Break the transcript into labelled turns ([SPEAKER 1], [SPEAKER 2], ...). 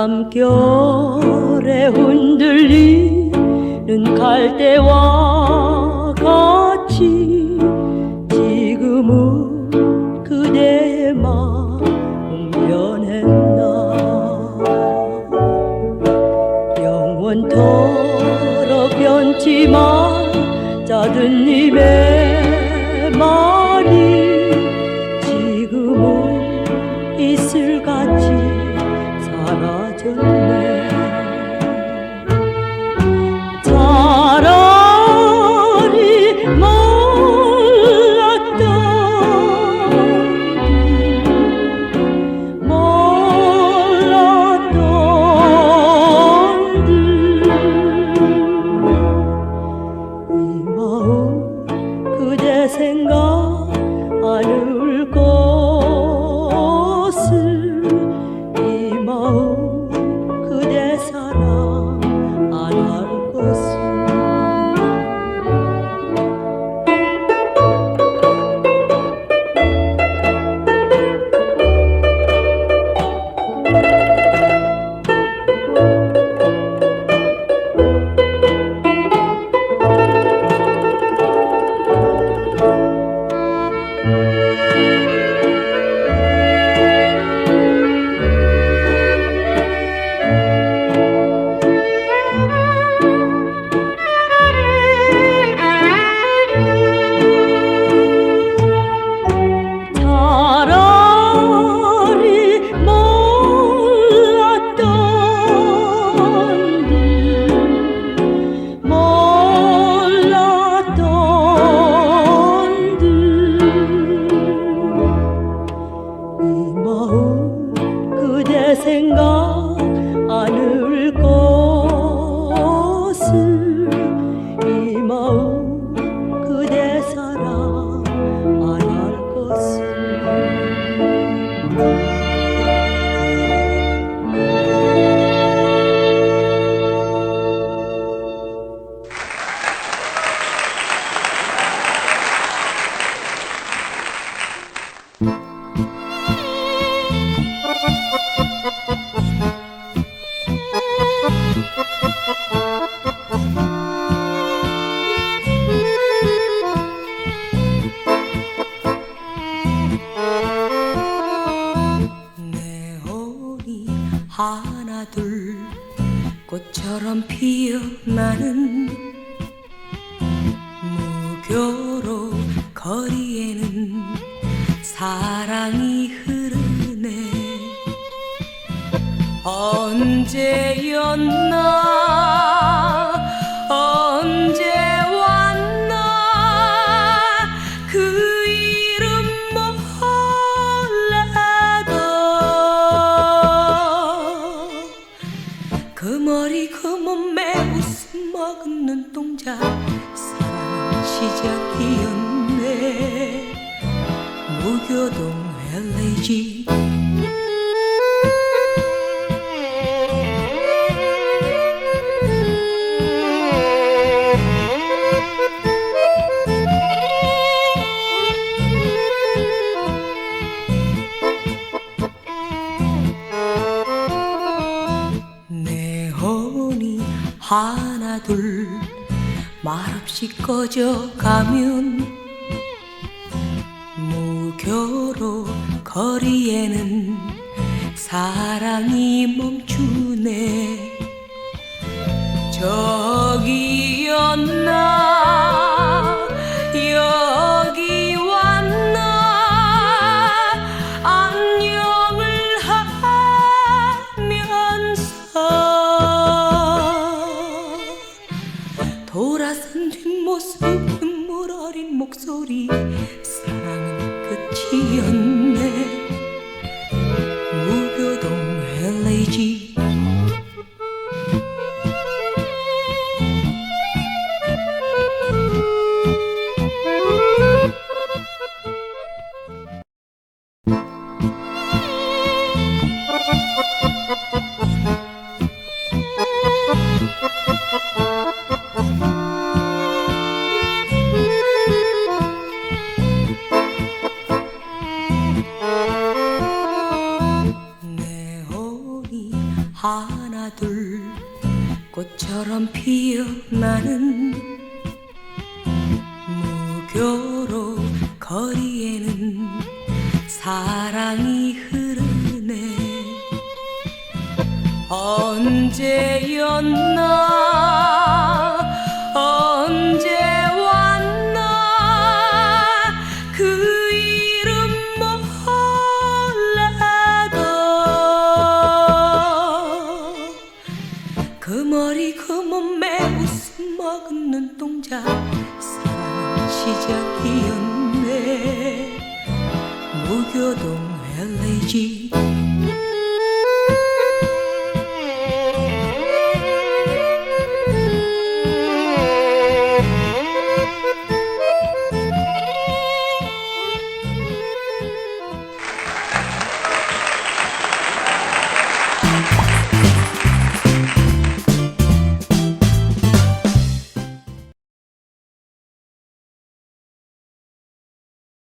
[SPEAKER 1] 바람결에 흔들리는 갈대와 같이 지금은 그대의 마음 변했나? 영원토록 변치만 작은 입의 않을 整个。 내 혼이 하나 둘 꽃처럼 피어나는 무교로 거리에는 사랑이 흐르 언제였나? 언제 왔나? 그 이름 몰라도 그 머리 그 몸매 웃음 먹은 눈동자 사랑은 시작이었네. 무교동 내 하나 둘. 말없이 꺼져가면 무교로 거리에는 사랑이 멈추네. 저기였나 뒷모습 눈물 어린 목소리. 사랑은 끝이었네 하나 둘. 꽃처럼 피어나는 무교로 거리에는 사랑이 흐르네. 언제였나 먹은 눈동자 사랑은 시작이었네. 무교동 LAG